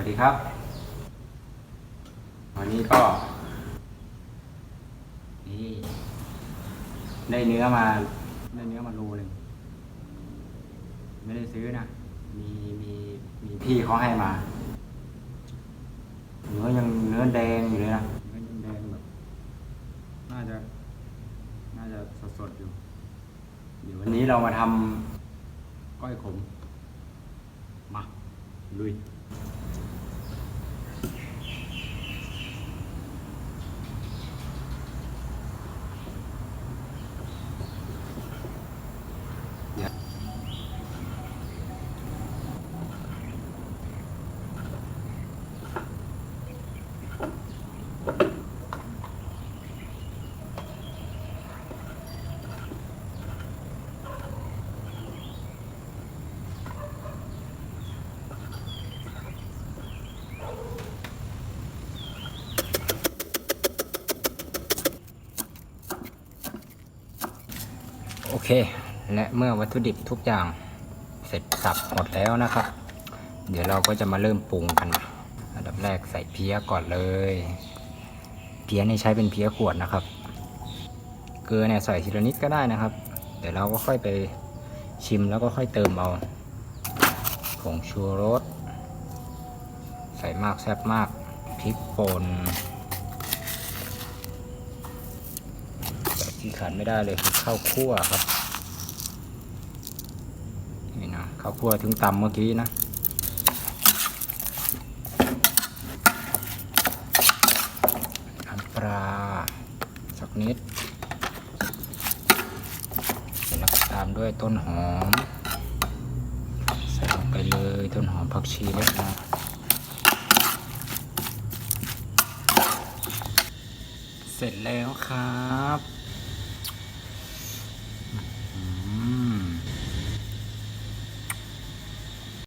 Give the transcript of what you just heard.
วัสดีครับ วันนี้ก็ นี่ ได้เนื้อมา ได้เนื้อมาโลหนึ่งไม่ได้ซื้อนะ มีมีมีพี่เขาให้มา เนื้อยังเนื้อแดงอยู่เลยนะเนื้อยังแดงแบบน่าจะ น่าจะสดๆอยู่ เดี๋ยววันนี้เรามาทำก้อยขม มา ลุย โอเค และเมื่อวัตถุดิบทุกอย่างเสร็จสับหมดแล้วนะครับ เดี๋ยวเราก็จะมาเริ่มปรุงกัน อันดับแรกใส่เพี้ยก่อนเลย เพี้ยนี่ใช้เป็นเพี้ยขวดนะครับ เกลือเนี่ยใส่ทีละนิดก็ได้นะครับ เดี๋ยวเราก็ค่อยไปชิมแล้วก็ค่อยเติมเอาผงชูรส ใส่มากแซ่บมากพริกป่น แต่ ที่ขาดไม่ได้เลยคือข้าวคั่วครับนี่นะข้าวคั่วถึงตำเมื่อกี้นะน้ำปลาสักนิดเสร็จแล้วตามด้วยต้นหอม ใส่ลงไปเลยต้นหอมผักชีเล็กน้อยเสร็จแล้วครับ